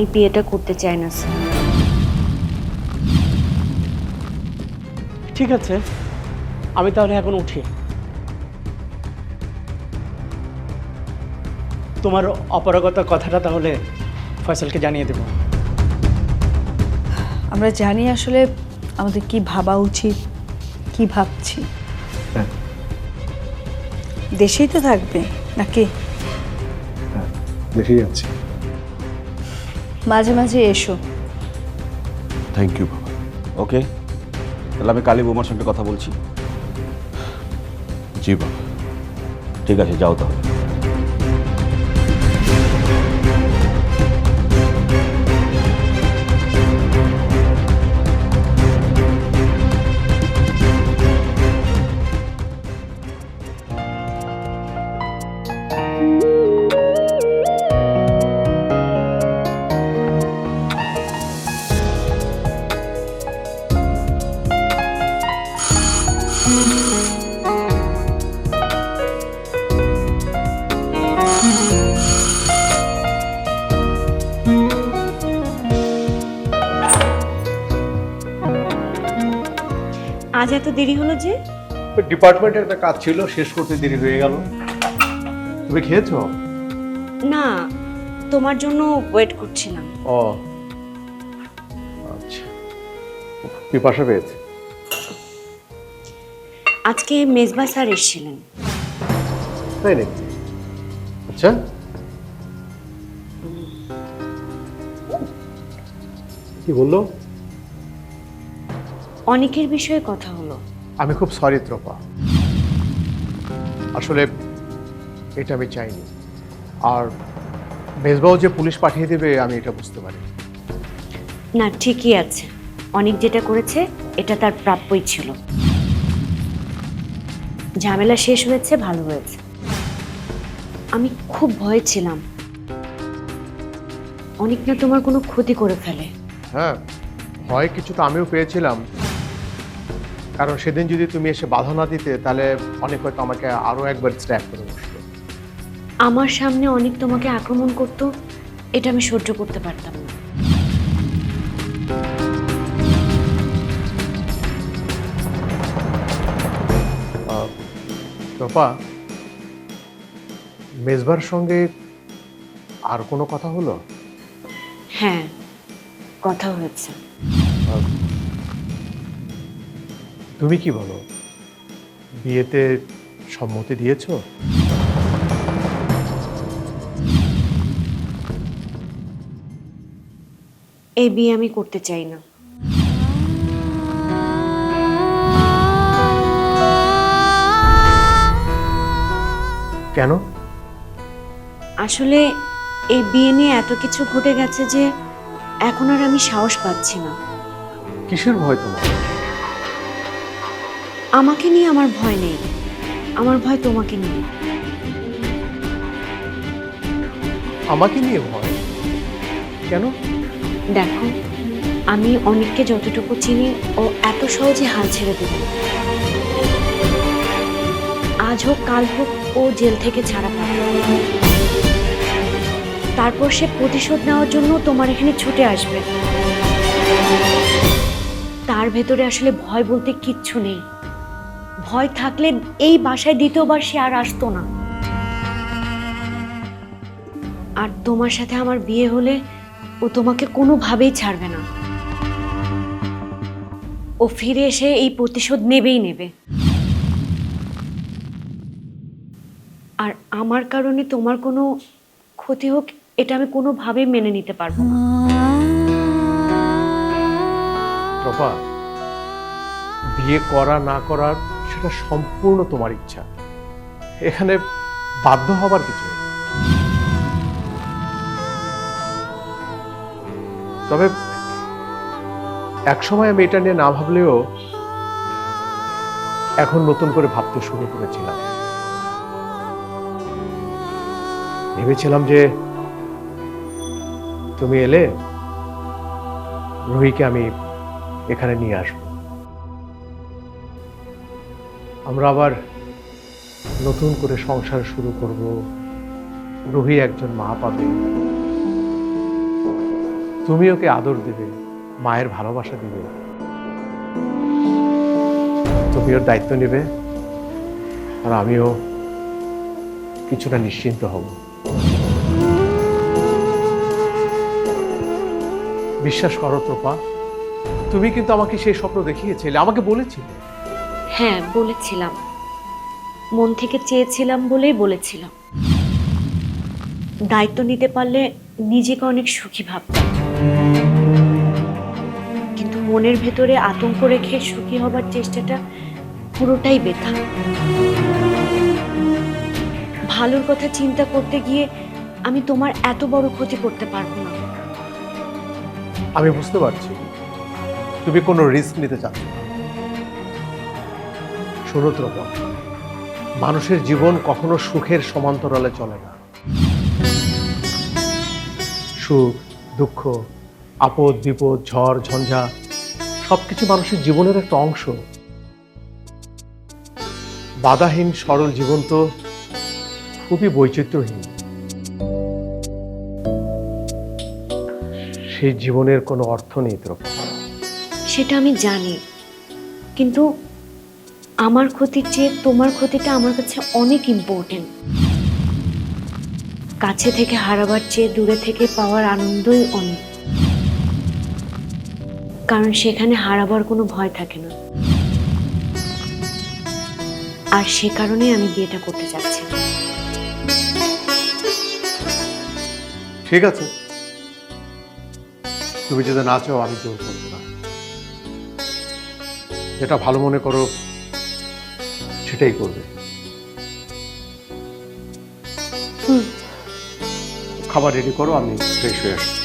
আমি বিয়েটা করতে চাই না স্যার। ঠিক আছে আমি তাহলে এখন উঠি। তোমার অপারগতার কথাটা তাহলে ফয়সালকে জানিয়ে দেবো। আমরা জানি আসলে আমাদের কি ভাবা উচিত কি ভাবছি। হ্যাঁ। দেশেই তো থাকবে নাকি? হ্যাঁ দেখেই যাচ্ছি মাঝে মাঝে এসো। থ্যাংক ইউ বাবা। ওকে তাহলে আমি কালী বৌমার সঙ্গে কথা বলছি। জি, বাবা। ঠিক আছে, যাও তাহলে। এত দেরি হলো যে? ডিপার্টমেন্টের একটা কাজ ছিল শেষ করতে দেরি হয়ে গেল। তুমি খেয়েছো? না তোমার জন্য ওয়েট করছিলাম। ও আচ্ছা। পিপাসা পেয়েছে? আজকে মেজবা স্যার এসেছিলেন। তাই নাকি? আচ্ছা। কি বলল? অনেকের বিষয়ে কথা হলো। আমি খুব সরি ত্রপা। আসলে এটা আমি চাইনি। আর মেজবাও যে পুলিশ পাঠিয়ে দেবে আমি এটা বুঝতে পারি না ঠিকই আছে। অনেক যেটা করেছে এটা তার প্রাপ্যই ছিল। ঝামেলা শেষ হয়েছে ভালো হয়েছে। আমি খুব ভয়ে ছিলাম। অনেক না তোমার কোনো ক্ষতি করে ফেলে। হ্যাঁ ভয় কিছু তো আমিও পেয়েছিলাম। কারণ সেদিন যদি তুমি এসে বাধা না দিতে তাহলে অনেক হয়তো আমাকে আরও একবার স্ট্র্যাক করে বসতো। আমার সামনে অনেক তোমাকে আক্রমণ করতো এটা আমি সহ্য করতে পারতাম না। রূপা মেজবার সঙ্গে আর কোনো কথা হলো? হ্যাঁ কথা হয়েছে। তুমি কি বলো? বিয়েতে সম্মতি দিয়েছ? এই বিয়ে আমি করতে চাই না। কেন? আসলে এই বিয়ে নিয়ে এত কিছু ঘটে গেছে যে এখন আর আমি সাহস পাচ্ছি না। কিসের ভয় তোমার? আমাকে নিয়ে আমার ভয় নেই। আমার ভয় তোমাকে নিয়ে। আমাকে নিয়ে ভয়? কেন? দেখো আমি অনেককে যতটুকু চিনি ও এত সহজে হাল ছেড়ে দেবে। আজ হোক কাল হোক ও জেল থেকে ছাড়া পাবে। তারপর সে প্রতিশোধ নেওয়ার জন্য তোমার এখানে ছুটে আসবে। তার ভেতরে আসলে ভয় বলতে কিচ্ছু নেই। ভয় থাকলে এই বাসায় দ্বিতীয়বার সে আর আসতো না। আর তোমার সাথে আমার বিয়ে হলে ও তোমাকে কোনোভাবেই ছাড়বে না। ও ফিরে এসে এই প্রতিশোধ নেবেই নেবে। আর আমার কারণে তোমার কোনো ক্ষতি হোক, এটা আমি কোনোভাবেই মেনে নিতে পারব না। বিয়ে করা না করার সেটা সম্পূর্ণ তোমার ইচ্ছা। এখানে বাধ্য হবার কিছু নেই। তবে একসময় আমি এটা নিয়ে না ভাবলেও এখন নতুন করে ভাবতে শুরু করেছিলাম। ভেবেছিলাম যে তুমি এলে রুহিকে আমি এখানে নিয়ে আসব। আমরা আবার নতুন করে সংসার শুরু করব। রুহি একজন মা পাবে তুমি ওকে আদর দিবে, মায়ের ভালোবাসা দিবে। তুমি ওর দায়িত্ব নেবে আর আমিও কিছুটা নিশ্চিন্ত হব। বিশ্বাস করো প্রপা তুমি কিন্তু আমাকে সেই স্বপ্ন দেখিয়েছিলে, আমাকে বলেছিলে। হ্যাঁ বলেছিলাম। মন থেকে চেয়েছিলাম বলেই বলেছিলাম। দায়িত্ব নিতে পারলে নিজেকে অনেক সুখী ভাবতাম। কিন্তু মনের ভেতরে আতঙ্ক রেখে সুখী হবার চেষ্টাটা পুরোটাই বেথা। ভালোর কথা চিন্তা করতে গিয়ে আমি তোমার এত বড় ক্ষতি করতে পারব না। আমি বুঝতে পারছি। তুমি কোনো রিস্ক নিতে চাচ্ছ না। শোনো প্রপা মানুষের জীবন কখনো সুখের সমান্তরালে চলে না। সুখ, দুঃখ, আপদ, বিপদ, ঝড়, ঝঞ্ঝা সবকিছু মানুষের জীবনের একটা অংশ। বাধাহীন, সরল জীবন তো খুবই বৈচিত্র্যহীন। সেই জীবনের কোনো অর্থ নেই সেটা আমি জানি, কিন্তু আমার ক্ষতির চেয়ে তোমার ক্ষতিটা আমার কাছে অনেক ইম্পর্টেন্ট কাছে থেকে হারাবার চেয়ে দূরে থেকে পাওয়ার আনন্দই অনেক। কারণ সেখানে হারাবার কোনো ভয় থাকে না। আর সে কারণে আমি বিয়েটা করতে চাচ্ছি ঠিক আছে। তুমি যদি না চাও, আমি জোর করব না। যেটা ভালো মনে করো সেটাই করবে। খাবার রেডি করো আমি ফ্রেশ হয়ে আসছি।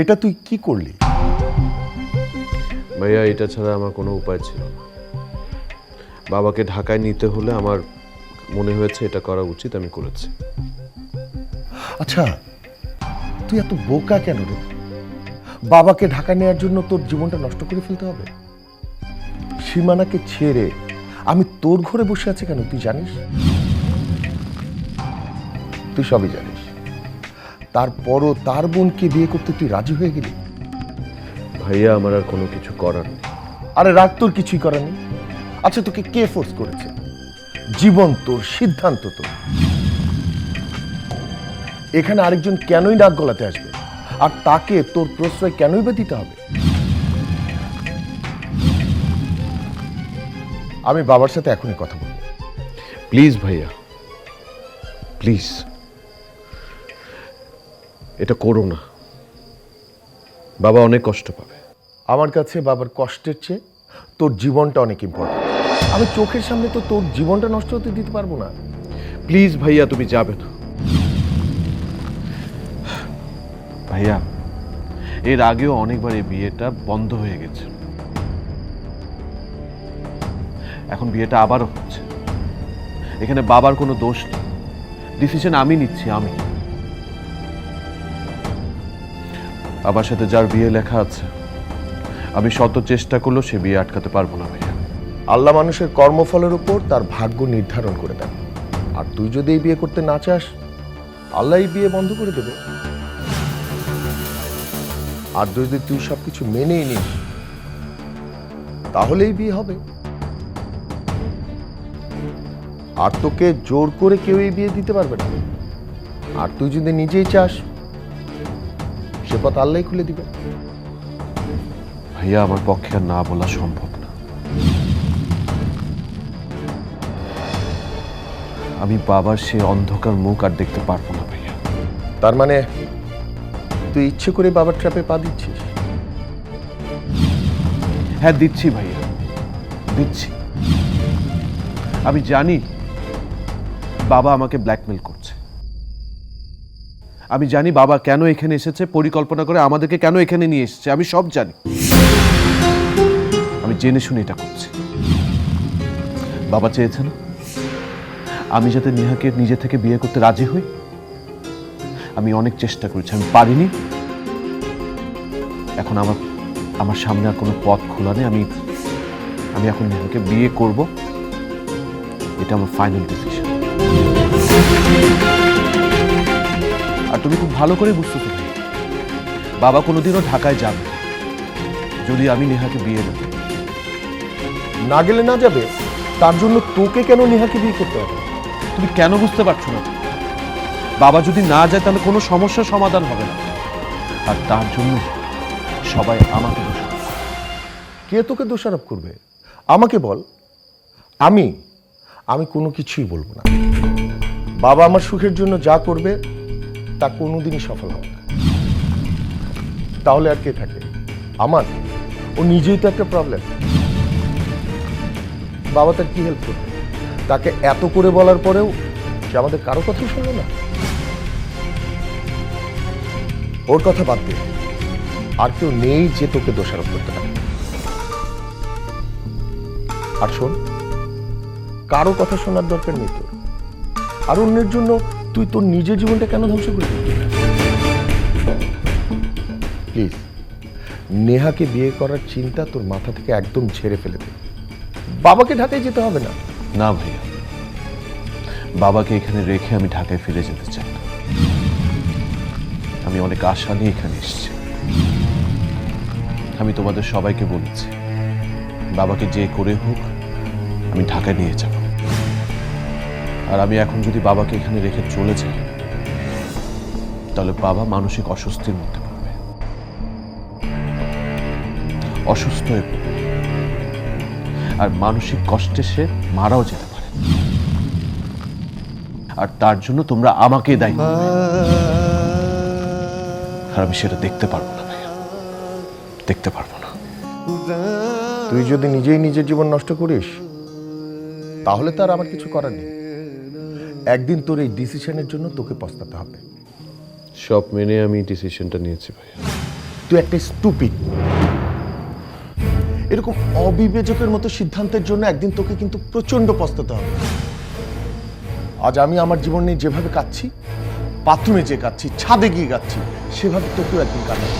এটা তুই কি করলি? ভাইয়া এটা ছাড়া আমার কোনো উপায় ছিল না। বাবাকে ঢাকায় নিতে হলে আমার মনে হয়েছে এটা করা উচিত আমি করেছি। আচ্ছা তুই এত বোকা কেন রে? বাবাকে ঢাকা নেওয়ার জন্য তোর জীবনটা নষ্ট করে ফেলতে হবে? সীমানাকে ছেড়ে আমি তোর ঘরে বসে আছি কেন তুই জানিস? তুই সবই জানিস। তারপরও তার বোনকে বিয়ে করতে তুই রাজি হয়ে গেলি? ভাইয়া আমার আর কোনো কিছু করার নেই। আরে রাগ তোর কিছুই করার নেই। আচ্ছা তোকে কে ফোর্স করেছে? জীবন তোর সিদ্ধান্ত তোর। এখানে আরেকজন কেনই নাক গলাতে আসবে? আর তাকে তোর প্রশ্রয় কেনই বা দিতে হবে? আমি বাবার সাথে এখনই কথা বলব। প্লিজ ভাইয়া। প্লিজ এটা করো না। বাবা অনেক কষ্ট পাবে। আমার কাছে বাবার কষ্টের চেয়ে তোর জীবনটা অনেক ইম্পর্টেন্ট আমি চোখের সামনে তো তোর জীবনটা নষ্ট হতে দিতে পারব না। প্লিজ ভাইয়া তুমি যাবে না। ভাইয়া এর আগেও অনেকবার এই বিয়েটা বন্ধ হয়ে গেছে। এখন বিয়েটা আবারও হচ্ছে। এখানে বাবার কোনো দোষ নেই। ডিসিশন আমি নিচ্ছি আমি। বাবার সাথে যার বিয়ে লেখা আছে, আমি শত চেষ্টা করলেও সে বিয়ে আটকাতে পারব না ভাইয়া। আল্লাহ মানুষের কর্মফলের উপর তার ভাগ্য নির্ধারণ করে দেন। আর তুই যদি এই বিয়ে করতে না চাস, আল্লাহ এই বিয়ে বন্ধ করে দেবে। আর যদি তুই সবকিছু মেনেই নিস, তাহলেই বিয়ে হবে। আর তোকে জোর করে কেউ এই বিয়ে দিতে পারবে না। আর তুই যদি নিজেই চাস সে পথ আল্লাহ খুলে দিবে। ভাইয়া আমার পক্ষে আর না বলা সম্ভব না। আমি বাবার সে অন্ধকার মুখ আর দেখতে পারব না ভাইয়া। তার মানে তুই ইচ্ছে করে বাবার ট্র্যাপে পা দিচ্ছিস? হ্যাঁ দিচ্ছি ভাইয়া দিচ্ছি। আমি জানি বাবা আমাকে ব্ল্যাকমেল করছে আমি জানি বাবা কেন এখানে এসেছে, পরিকল্পনা করে আমাদেরকে কেন এখানে নিয়ে এসেছে, আমি সব জানি। আমি জেনে শুনে এটা করছি। বাবা চেয়েছে না? আমি যাতে নেহাকে নিজে থেকে বিয়ে করতে রাজি হই, আমি অনেক চেষ্টা করেছি, আমি পারিনি। এখন আমার আমার সামনে আর কোনো পথ খোলা নেই, আমি আমি এখন নেহাকে বিয়ে করব, এটা আমার ফাইনাল ডিসিশন আর তুমি খুব ভালো করে বুঝতেছো ভাই বাবা কোনোদিনও ঢাকায় যাবে যদি আমি নেহাকে বিয়ে দেবো। না গেলে না যাবে তার জন্য তোকে কেন নেহাকে বিয়ে করতে হবে? তুমি কেন বুঝতে পারছ না? বাবা যদি না যায় তাহলে কোনো সমস্যার সমাধান হবে না। আর তার জন্য সবাই আমাকে দোষ দেবে। কে তোকে দোষারোপ করবে? আমাকে বল। আমি আমি কোনো কিছুই বলব না। বাবা আমার সুখের জন্য যা করবে তা কোনোদিনই সফল হবে তাহলে আর কে থাকে? আমার? ও নিজেই তো একটা প্রবলেম বাবা তার কি হেল্প করবে? তাকে এত করে বলার পরেও সে আমাদের কারও কথাই শুনলো না। ওর কথা বাদ দে। আর কেউ নেই যে তোকে দোষারোপ করতে পারে। আর শোন, কারও কথা শোনার দরকার নেই তোর। আর অন্যের জন্য তুই তোর নিজের জীবনটা কেন ধ্বংস করে দিবি প্লিজ নেহাকে বিয়ে করার চিন্তা তোর মাথা থেকে একদম ছেড়ে ফেলে দে। বাবাকে ঢাকায় যেতে হবে না। না ভাইয়া বাবাকে এখানে রেখে আমি ঢাকায় ফিরে যেতে চাই। না আমি অনেক আশা নিয়ে এখানে এসেছি। আমি তোমাদের সবাইকে বলেছি বাবাকে যে করে হোক আমি ঢাকায় নিয়ে যাব। আর আমি এখন যদি বাবাকে এখানে রেখে চলে যাই, তাহলে বাবা মানসিক অস্বস্তির মধ্যে পড়বে। অসুস্থ হয়ে পড়বে। আর মানসিক কষ্টে সে মারাও যেতে পারে। আর তার জন্য তোমরা আমাকে দায়ী। আর আমি সেটা দেখতে পারব না দেখতে পারব না। তুই যদি নিজেই নিজের জীবন নষ্ট করিস, তাহলে তো আর আমার কিছু করার নেই। একদিন তোর এই ডিসিশনের জন্য তোকে পস্তাতে হবে। সব মেনে আমি ডিসিশনটা নিয়েছি ভাই তুই একটা স্টুপিড এরকম অবিবেচকের মতো সিদ্ধান্তের জন্য একদিন তোকে কিন্তু প্রচণ্ড পস্তাতে হবে। আজ আমি আমার জীবন নিয়ে যেভাবে কাচ্ছি বাথরুমে যে কাচ্ছি ছাদে গিয়ে কাচ্ছি সেভাবে তোকেও একদিন কাটাবে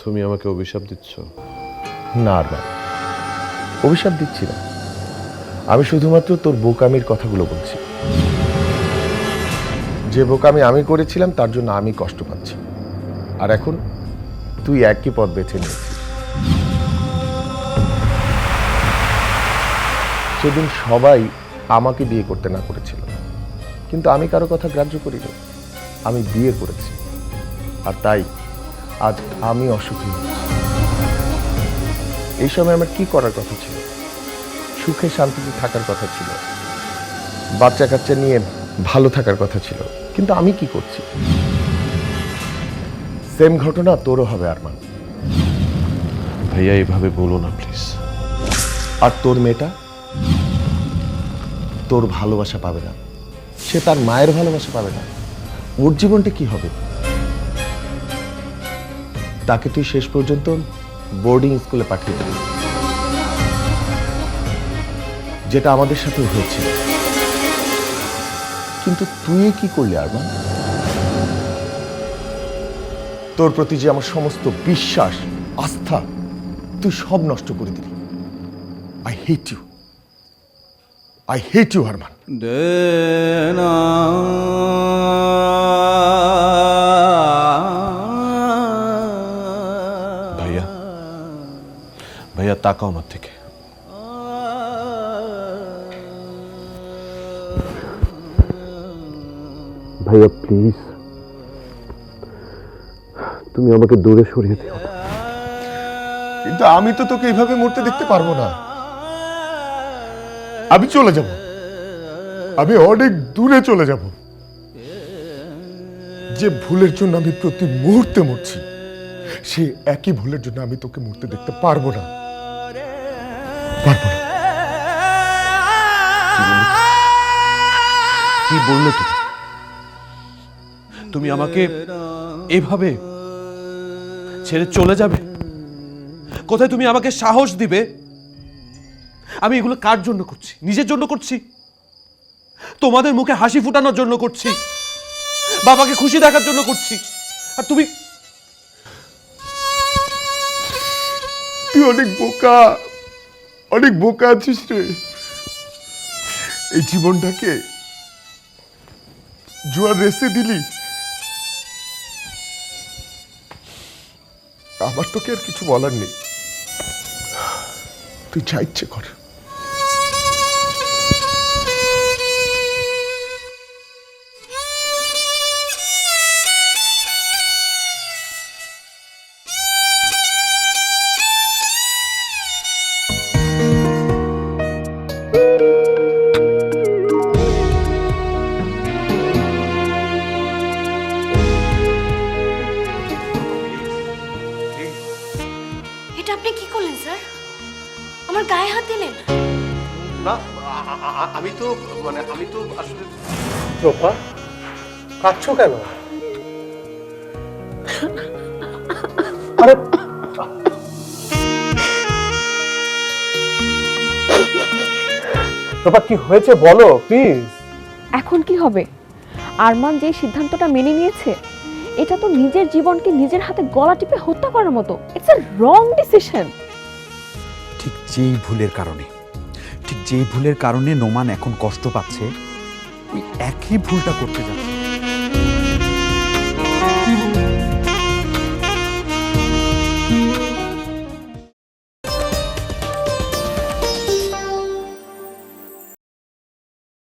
তুমি আমাকে অভিশাপ দিচ্ছ? না আর না অভিশাপ দিচ্ছি না। আমি শুধুমাত্র তোর বোকামির কথাগুলো বলছি। যে বোকামি আমি করেছিলাম, তার জন্য আমি কষ্ট পাচ্ছি। আর এখন তুই একই পথ বেছে নিয়েছিস। সেদিন সবাই আমাকে বিয়ে করতে না করেছিল। কিন্তু আমি কারও কথা গ্রাহ্য করিনি। আমি বিয়ে করেছি। আর তাই আজ আমি অসুখী। এই সময় আমার কি করার কথা ছিল? সুখে শান্তিতে থাকার কথা ছিল। বাচ্চা কাচ্চা নিয়ে ভালো থাকার কথা ছিল। কিন্তু আমি কি করছি? সেম ঘটনা তোরও হবে আরমান। ভাইয়া এভাবে বলো না প্লিজ আর তোর মেয়েটা? তোর ভালোবাসা পাবে না। সে তার মায়ের ভালোবাসা পাবে না। ওর জীবনটা কি হবে? তাকে তুই শেষ পর্যন্ত বোর্ডিং স্কুলে পাঠিয়ে দিবি। যেটা আমাদের সাথে হয়েছে। কিন্তু তুই কি করলি আরমান? তোর প্রতি যে আমার সমস্ত বিশ্বাস আস্থা তুই সব নষ্ট করে দিলি। I hate you I hate you Arman. ভাইয়া ভাইয়া তাকাও আমার থেকে ভাইয়া প্লিজ। তুমি আমাকে দূরে সরিয়ে দিও। কিন্তু আমি তো তোকে এইভাবে মরতে দেখতে পারব না। আমি চলে যাব। আমি অনেক দূরে চলে যাব। যে ভুলের জন্য আমি প্রতি মুহূর্তে মরছি সে একই ভুলের জন্য আমি তোকে মরতে দেখতে পারব না। পারব না। কি বললে তুমি? তুমি আমাকে এভাবে ছেড়ে চলে যাবে? কোথায় তুমি আমাকে সাহস দিবে? আমি এগুলো কার জন্য করছি? নিজের জন্য করছি? তোমাদের মুখে হাসি ফুটানোর জন্য করছি? বাবাকে খুশি দেখার জন্য করছি? আর তুমি তুই অনেক বোকা। অনেক বোকা আছিস রে। এই জীবনটাকে জুয়ার রেসে দিলি। আমার তোকে আর কিছু বলার নেই। তুই যা ইচ্ছে কর। রূপা কাঁদছো কেন? আরে রূপা কি হয়েছে বলো প্লিজ এখন কি হবে? আরমান যে সিদ্ধান্তটা মেনে নিয়েছে এটা তো নিজের জীবনকে নিজের হাতে গলা টিপে হত্যা করার মতো। ইটস আ রং ডিসিশন ঠিক যেই ভুলের কারণে ঠিক যেই ভুলের কারণে নোমান এখন কষ্ট পাচ্ছে ওই একই ভুলটা করতে যাচ্ছে।